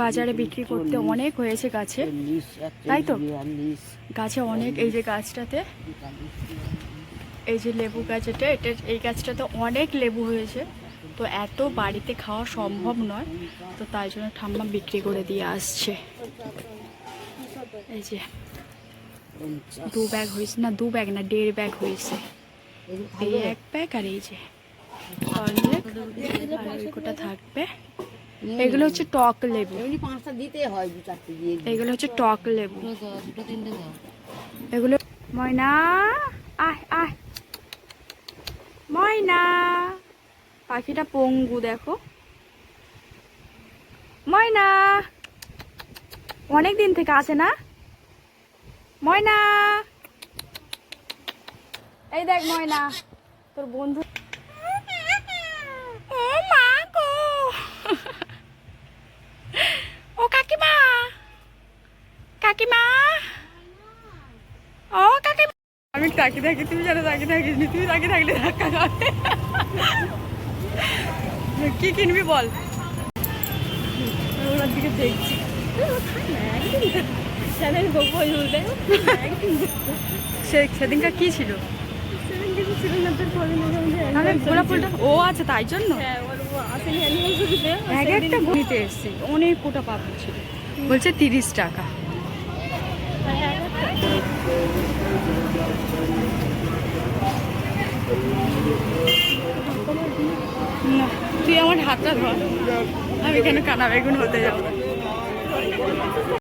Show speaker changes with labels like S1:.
S1: বাজারে বিক্রি করতে অনেক হয়েছে গাছে। তাই তো? গাছে অনেক, এই যে গাছটাতে, এই যে লেবু গাছ এটা, এই গাছটাতে অনেক লেবু হয়েছে। তো এত বাড়িতে খাওয়া সম্ভব নয়। তো তাই জন্য ঠাম্মা বিক্রি করে দিয়ে আসছে। এই যে, দু ব্যাগ হয়েছে, না, দু ব্যাগ না, দেড় ব্যাগ হয়েছে। এই এক ব্যাগ আর এই যে। আর থাকবে। এগুলো হচ্ছে টক লেবু।
S2: এমনি পাঁচটা দিতে হয় দু চারটে দিয়ে।
S1: এগুলো হচ্ছে টক লেবু।
S2: দুটো তিনটে দাও।
S1: এগুলো ময়না আয় আয় ময়না। পাখিটা পঙ্গু দেখো। ময়না। অনেক দিন থেকে আসে না। ময়না। এই দেখ ময়না তোর বন্ধু ও মা গো ও কাকিমা কাকিমা? ও কাকে আমি তাকি থাকি তুমি জানো তাকি থাকিস নি তুমি তাকি থাকলে ধাক্কা খাবে কি কিনবি বল? ওনার দিকে দেখছি। সেদিনকার কি ছিল? ও আচ্ছা তাই জন্য? এক একটা ঘুরিতে এসছে অনেক কোটা পাবো ছিল। বলছে তিরিশ টাকা। তুই আমার হাতটা ধর। আমি কেন কানা বেগুন হতে যাব